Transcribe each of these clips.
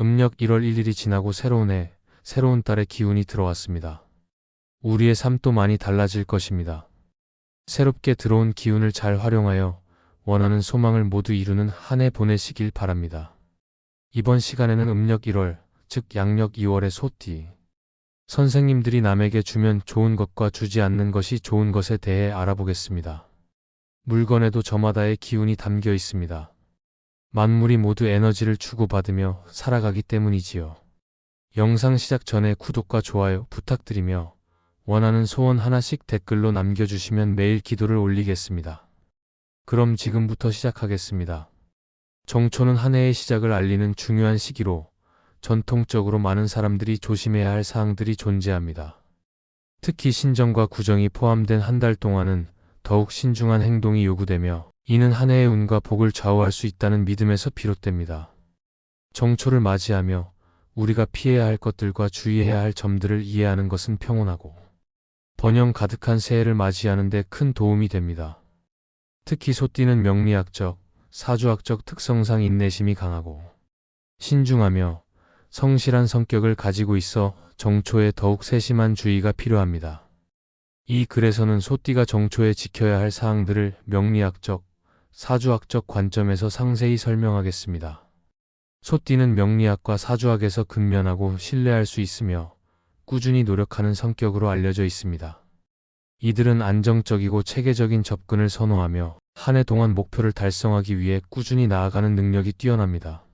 음력 1월 1일이 지나고 새로운 해, 새로운 달의 기운이 들어왔습니다. 우리의 삶도 많이 달라질 것입니다. 새롭게 들어온 기운을 잘 활용하여 원하는 소망을 모두 이루는 한 해 보내시길 바랍니다. 이번 시간에는 음력 1월, 즉 양력 2월의 소띠. 선생님들이 남에게 주면 좋은 것과 주지 않는 것이 좋은 것에 대해 알아보겠습니다. 물건에도 저마다의 기운이 담겨 있습니다. 만물이 모두 에너지를 주고받으며 살아가기 때문이지요. 영상 시작 전에 구독과 좋아요 부탁드리며 원하는 소원 하나씩 댓글로 남겨주시면 매일 기도를 올리겠습니다. 그럼 지금부터 시작하겠습니다. 정초는 한 해의 시작을 알리는 중요한 시기로 전통적으로 많은 사람들이 조심해야 할 사항들이 존재합니다. 특히 신정과 구정이 포함된 한 달 동안은 더욱 신중한 행동이 요구되며 이는 한 해의 운과 복을 좌우할 수 있다는 믿음에서 비롯됩니다. 정초를 맞이하며 우리가 피해야 할 것들과 주의해야 할 점들을 이해하는 것은 평온하고 번영 가득한 새해를 맞이하는 데 큰 도움이 됩니다. 특히 소띠는 명리학적, 사주학적 특성상 인내심이 강하고 신중하며 성실한 성격을 가지고 있어 정초에 더욱 세심한 주의가 필요합니다. 이 글에서는 소띠가 정초에 지켜야 할 사항들을 명리학적, 사주학적 관점에서 상세히 설명하겠습니다. 소띠는 명리학과 사주학에서 근면하고 신뢰할 수 있으며 꾸준히 노력하는 성격으로 알려져 있습니다. 이들은 안정적이고 체계적인 접근을 선호하며 한 해 동안 목표를 달성하기 위해 꾸준히 나아가는 능력이 뛰어납니다.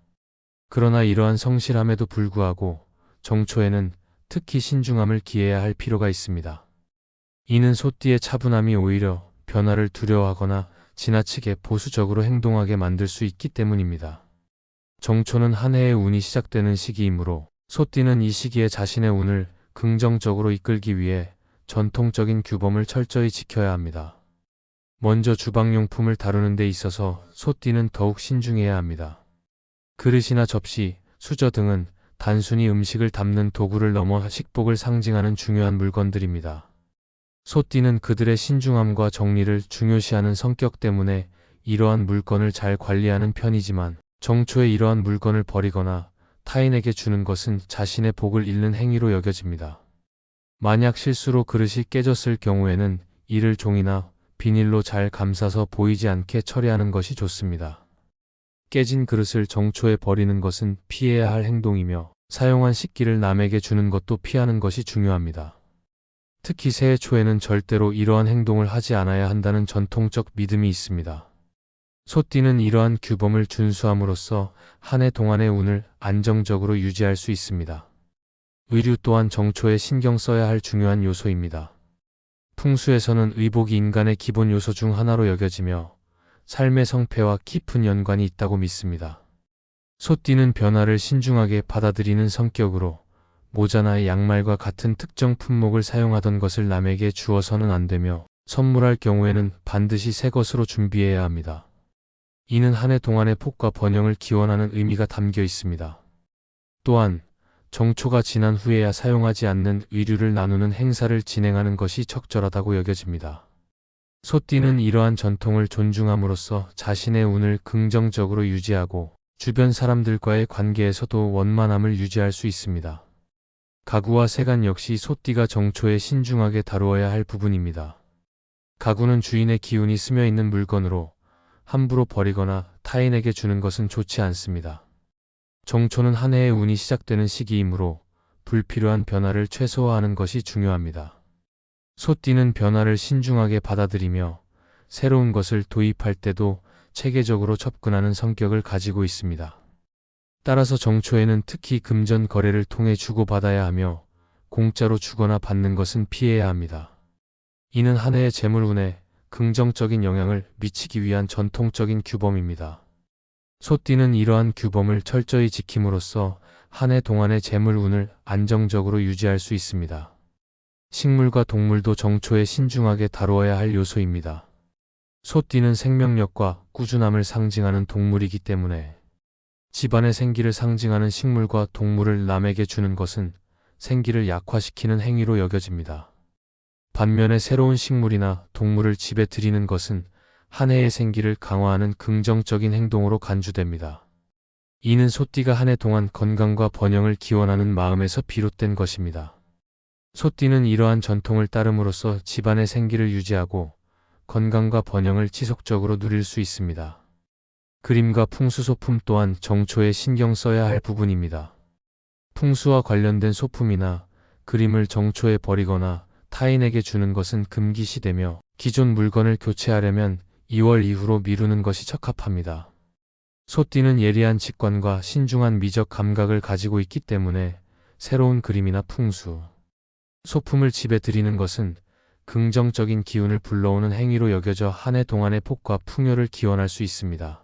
그러나 이러한 성실함에도 불구하고 정초에는 특히 신중함을 기해야 할 필요가 있습니다. 이는 소띠의 차분함이 오히려 변화를 두려워하거나 지나치게 보수적으로 행동하게 만들 수 있기 때문입니다. 정초는 한 해의 운이 시작되는 시기이므로 소띠는 이 시기에 자신의 운을 긍정적으로 이끌기 위해 전통적인 규범을 철저히 지켜야 합니다. 먼저 주방용품을 다루는 데 있어서 소띠는 더욱 신중해야 합니다. 그릇이나 접시, 수저 등은 단순히 음식을 담는 도구를 넘어 식복을 상징하는 중요한 물건들입니다. 소띠는 그들의 신중함과 정리를 중요시하는 성격 때문에 이러한 물건을 잘 관리하는 편이지만 정초에 이러한 물건을 버리거나 타인에게 주는 것은 자신의 복을 잃는 행위로 여겨집니다. 만약 실수로 그릇이 깨졌을 경우에는 이를 종이나 비닐로 잘 감싸서 보이지 않게 처리하는 것이 좋습니다. 깨진 그릇을 정초에 버리는 것은 피해야 할 행동이며 사용한 식기를 남에게 주는 것도 피하는 것이 중요합니다. 특히 새해 초에는 절대로 이러한 행동을 하지 않아야 한다는 전통적 믿음이 있습니다. 소띠는 이러한 규범을 준수함으로써 한 해 동안의 운을 안정적으로 유지할 수 있습니다. 의류 또한 정초에 신경 써야 할 중요한 요소입니다. 풍수에서는 의복이 인간의 기본 요소 중 하나로 여겨지며 삶의 성패와 깊은 연관이 있다고 믿습니다. 소띠는 변화를 신중하게 받아들이는 성격으로 모자나 양말과 같은 특정 품목을 사용하던 것을 남에게 주어서는 안 되며 선물할 경우에는 반드시 새 것으로 준비해야 합니다. 이는 한 해 동안의 폭과 번영을 기원하는 의미가 담겨 있습니다. 또한 정초가 지난 후에야 사용하지 않는 의류를 나누는 행사를 진행하는 것이 적절하다고 여겨집니다. 소띠는 이러한 전통을 존중함으로써 자신의 운을 긍정적으로 유지하고 주변 사람들과의 관계에서도 원만함을 유지할 수 있습니다. 가구와 세간 역시 소띠가 정초에 신중하게 다루어야 할 부분입니다. 가구는 주인의 기운이 스며 있는 물건으로 함부로 버리거나 타인에게 주는 것은 좋지 않습니다. 정초는 한 해의 운이 시작되는 시기이므로 불필요한 변화를 최소화하는 것이 중요합니다. 소띠는 변화를 신중하게 받아들이며 새로운 것을 도입할 때도 체계적으로 접근하는 성격을 가지고 있습니다. 따라서 정초에는 특히 금전 거래를 통해 주고받아야 하며 공짜로 주거나 받는 것은 피해야 합니다. 이는 한 해의 재물운에 긍정적인 영향을 미치기 위한 전통적인 규범입니다. 소띠는 이러한 규범을 철저히 지킴으로써 한 해 동안의 재물운을 안정적으로 유지할 수 있습니다. 식물과 동물도 정초에 신중하게 다루어야 할 요소입니다. 소띠는 생명력과 꾸준함을 상징하는 동물이기 때문에 집안의 생기를 상징하는 식물과 동물을 남에게 주는 것은 생기를 약화시키는 행위로 여겨집니다. 반면에 새로운 식물이나 동물을 집에 들이는 것은 한 해의 생기를 강화하는 긍정적인 행동으로 간주됩니다. 이는 소띠가 한 해 동안 건강과 번영을 기원하는 마음에서 비롯된 것입니다. 소띠는 이러한 전통을 따름으로써 집안의 생기를 유지하고 건강과 번영을 지속적으로 누릴 수 있습니다. 그림과 풍수 소품 또한 정초에 신경 써야 할 부분입니다. 풍수와 관련된 소품이나 그림을 정초에 버리거나 타인에게 주는 것은 금기시되며 기존 물건을 교체하려면 2월 이후로 미루는 것이 적합합니다. 소띠는 예리한 직관과 신중한 미적 감각을 가지고 있기 때문에 새로운 그림이나 풍수, 소품을 집에 들이는 것은 긍정적인 기운을 불러오는 행위로 여겨져 한 해 동안의 폭과 풍요를 기원할 수 있습니다.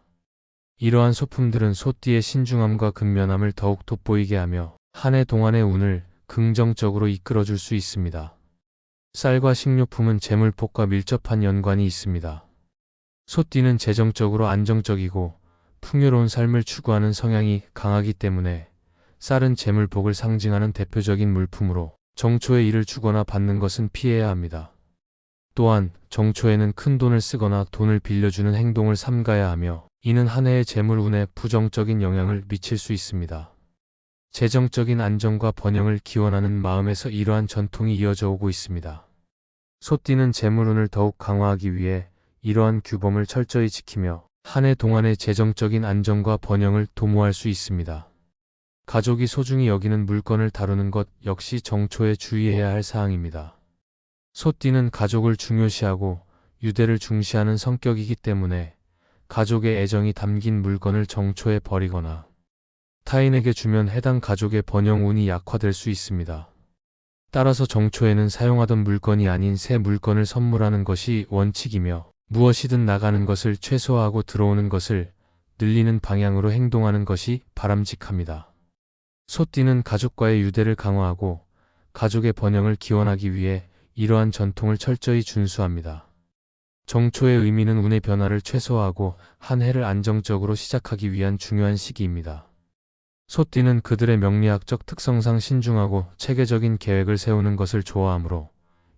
이러한 소품들은 소띠의 신중함과 근면함을 더욱 돋보이게 하며 한 해 동안의 운을 긍정적으로 이끌어줄 수 있습니다. 쌀과 식료품은 재물폭과 밀접한 연관이 있습니다. 소띠는 재정적으로 안정적이고 풍요로운 삶을 추구하는 성향이 강하기 때문에 쌀은 재물복을 상징하는 대표적인 물품으로 정초에 일을 주거나 받는 것은 피해야 합니다. 또한 정초에는 큰 돈을 쓰거나 돈을 빌려주는 행동을 삼가야 하며 이는 한 해의 재물 운에 부정적인 영향을 미칠 수 있습니다. 재정적인 안정과 번영을 기원하는 마음에서 이러한 전통이 이어져 오고 있습니다. 소띠는 재물운을 더욱 강화하기 위해 이러한 규범을 철저히 지키며 한 해 동안의 재정적인 안정과 번영을 도모할 수 있습니다. 가족이 소중히 여기는 물건을 다루는 것 역시 정초에 주의해야 할 사항입니다. 소띠는 가족을 중요시하고 유대를 중시하는 성격이기 때문에 가족의 애정이 담긴 물건을 정초에 버리거나 타인에게 주면 해당 가족의 번영운이 약화될 수 있습니다. 따라서 정초에는 사용하던 물건이 아닌 새 물건을 선물하는 것이 원칙이며 무엇이든 나가는 것을 최소화하고 들어오는 것을 늘리는 방향으로 행동하는 것이 바람직합니다. 소띠는 가족과의 유대를 강화하고 가족의 번영을 기원하기 위해 이러한 전통을 철저히 준수합니다. 정초의 의미는 운의 변화를 최소화하고 한 해를 안정적으로 시작하기 위한 중요한 시기입니다. 소띠는 그들의 명리학적 특성상 신중하고 체계적인 계획을 세우는 것을 좋아하므로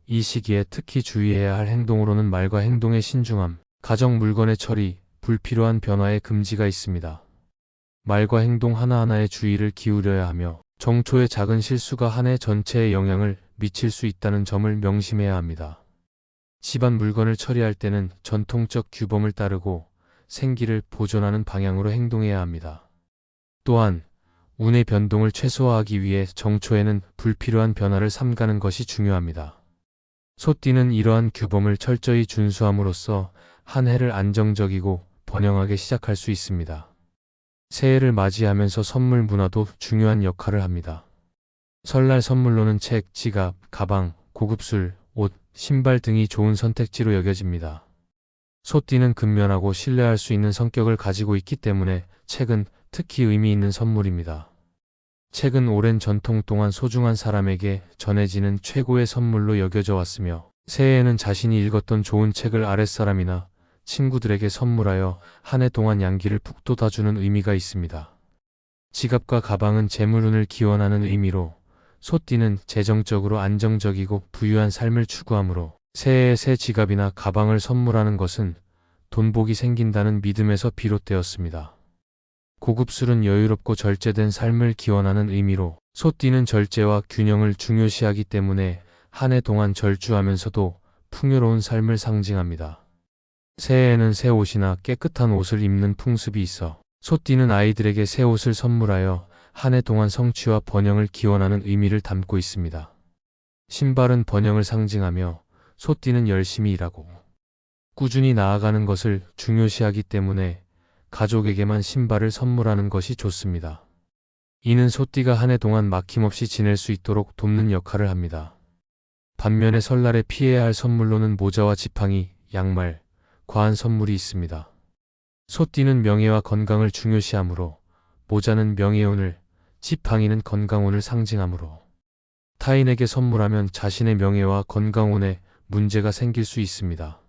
이 시기에 특히 주의해야 할 행동으로는 말과 행동의 신중함, 가정 물건의 처리, 불필요한 변화의 금지가 있습니다. 말과 행동 하나하나에 주의를 기울여야 하며 정초의 작은 실수가 한 해 전체에 영향을 미칠 수 있다는 점을 명심해야 합니다. 집안 물건을 처리할 때는 전통적 규범을 따르고 생기를 보존하는 방향으로 행동해야 합니다. 또한 운의 변동을 최소화하기 위해 정초에는 불필요한 변화를 삼가는 것이 중요합니다. 소띠는 이러한 규범을 철저히 준수함으로써 한 해를 안정적이고 번영하게 시작할 수 있습니다. 새해를 맞이하면서 선물 문화도 중요한 역할을 합니다. 설날 선물로는 책, 지갑, 가방, 고급술, 옷, 신발 등이 좋은 선택지로 여겨집니다. 소띠는 근면하고 신뢰할 수 있는 성격을 가지고 있기 때문에 책은 특히 의미 있는 선물입니다. 책은 오랜 전통 동안 소중한 사람에게 전해지는 최고의 선물로 여겨져 왔으며 새해에는 자신이 읽었던 좋은 책을 아랫사람이나 친구들에게 선물하여 한 해 동안 양기를 푹 돋아주는 의미가 있습니다. 지갑과 가방은 재물운을 기원하는 의미로 소띠는 재정적으로 안정적이고 부유한 삶을 추구하므로 새해에 새 지갑이나 가방을 선물하는 것은 돈복이 생긴다는 믿음에서 비롯되었습니다. 고급술은 여유롭고 절제된 삶을 기원하는 의미로 소띠는 절제와 균형을 중요시하기 때문에 한 해 동안 절주하면서도 풍요로운 삶을 상징합니다. 새해에는 새 옷이나 깨끗한 옷을 입는 풍습이 있어 소띠는 아이들에게 새 옷을 선물하여 한 해 동안 성취와 번영을 기원하는 의미를 담고 있습니다. 신발은 번영을 상징하며 소띠는 열심히 일하고 꾸준히 나아가는 것을 중요시하기 때문에 가족에게만 신발을 선물하는 것이 좋습니다. 이는 소띠가 한 해 동안 막힘없이 지낼 수 있도록 돕는 역할을 합니다. 반면에 설날에 피해야 할 선물로는 모자와 지팡이, 양말, 과한 선물이 있습니다. 소띠는 명예와 건강을 중요시하므로 모자는 명예운을, 지팡이는 건강운을 상징하므로 타인에게 선물하면 자신의 명예와 건강운에 문제가 생길 수 있습니다.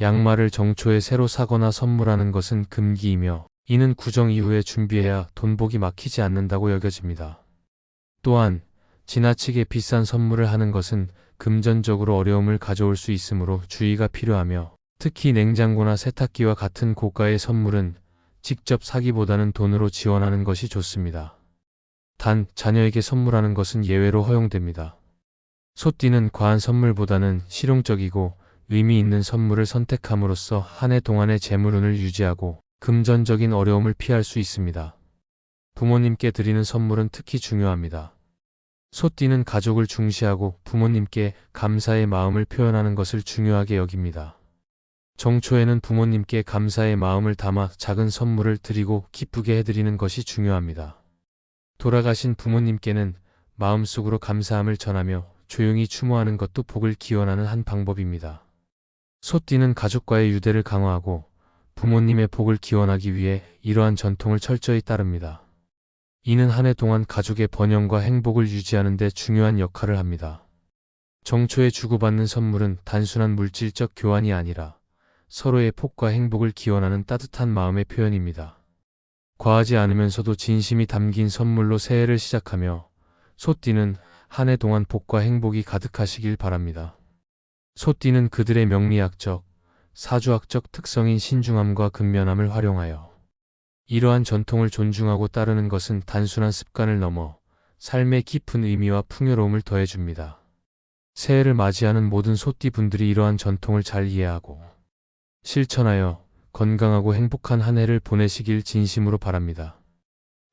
양말을 정초에 새로 사거나 선물하는 것은 금기이며 이는 구정 이후에 준비해야 돈복이 막히지 않는다고 여겨집니다. 또한 지나치게 비싼 선물을 하는 것은 금전적으로 어려움을 가져올 수 있으므로 주의가 필요하며 특히 냉장고나 세탁기와 같은 고가의 선물은 직접 사기보다는 돈으로 지원하는 것이 좋습니다. 단, 자녀에게 선물하는 것은 예외로 허용됩니다. 소띠는 과한 선물보다는 실용적이고 의미 있는 선물을 선택함으로써 한 해 동안의 재물운을 유지하고 금전적인 어려움을 피할 수 있습니다. 부모님께 드리는 선물은 특히 중요합니다. 소띠는 가족을 중시하고 부모님께 감사의 마음을 표현하는 것을 중요하게 여깁니다. 정초에는 부모님께 감사의 마음을 담아 작은 선물을 드리고 기쁘게 해드리는 것이 중요합니다. 돌아가신 부모님께는 마음속으로 감사함을 전하며 조용히 추모하는 것도 복을 기원하는 한 방법입니다. 소띠는 가족과의 유대를 강화하고 부모님의 복을 기원하기 위해 이러한 전통을 철저히 따릅니다. 이는 한 해 동안 가족의 번영과 행복을 유지하는 데 중요한 역할을 합니다. 정초에 주고받는 선물은 단순한 물질적 교환이 아니라 서로의 복과 행복을 기원하는 따뜻한 마음의 표현입니다. 과하지 않으면서도 진심이 담긴 선물로 새해를 시작하며 소띠는 한 해 동안 복과 행복이 가득하시길 바랍니다. 소띠는 그들의 명리학적, 사주학적 특성인 신중함과 근면함을 활용하여 이러한 전통을 존중하고 따르는 것은 단순한 습관을 넘어 삶의 깊은 의미와 풍요로움을 더해줍니다. 새해를 맞이하는 모든 소띠 분들이 이러한 전통을 잘 이해하고 실천하여 건강하고 행복한 한 해를 보내시길 진심으로 바랍니다.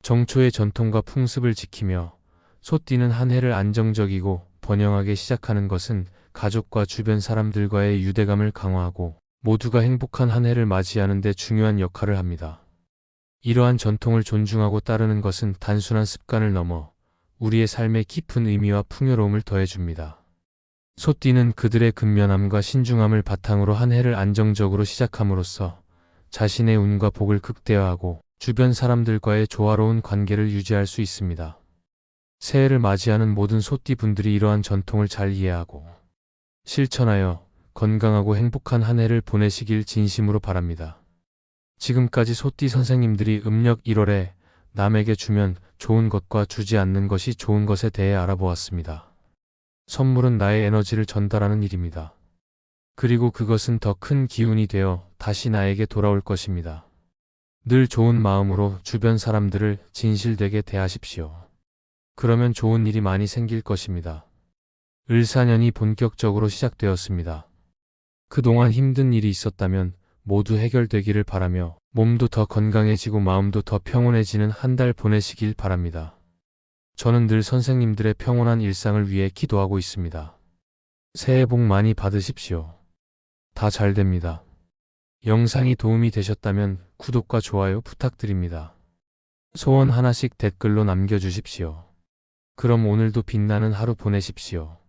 정초의 전통과 풍습을 지키며 소띠는 한 해를 안정적이고 번영하게 시작하는 것은 가족과 주변 사람들과의 유대감을 강화하고 모두가 행복한 한 해를 맞이하는 데 중요한 역할을 합니다. 이러한 전통을 존중하고 따르는 것은 단순한 습관을 넘어 우리의 삶에 깊은 의미와 풍요로움을 더해줍니다. 소띠는 그들의 근면함과 신중함을 바탕으로 한 해를 안정적으로 시작함으로써 자신의 운과 복을 극대화하고 주변 사람들과의 조화로운 관계를 유지할 수 있습니다. 새해를 맞이하는 모든 소띠 분들이 이러한 전통을 잘 이해하고 실천하여 건강하고 행복한 한 해를 보내시길 진심으로 바랍니다. 지금까지 소띠 선생님들이 음력 1월에 남에게 주면 좋은 것과 주지 않는 것이 좋은 것에 대해 알아보았습니다. 선물은 나의 에너지를 전달하는 일입니다. 그리고 그것은 더 큰 기운이 되어 다시 나에게 돌아올 것입니다. 늘 좋은 마음으로 주변 사람들을 진실되게 대하십시오. 그러면 좋은 일이 많이 생길 것입니다. 을사년이 본격적으로 시작되었습니다. 그동안 힘든 일이 있었다면 모두 해결되기를 바라며 몸도 더 건강해지고 마음도 더 평온해지는 한 달 보내시길 바랍니다. 저는 늘 선생님들의 평온한 일상을 위해 기도하고 있습니다. 새해 복 많이 받으십시오. 다 잘 됩니다. 영상이 도움이 되셨다면 구독과 좋아요 부탁드립니다. 소원 하나씩 댓글로 남겨주십시오. 그럼 오늘도 빛나는 하루 보내십시오.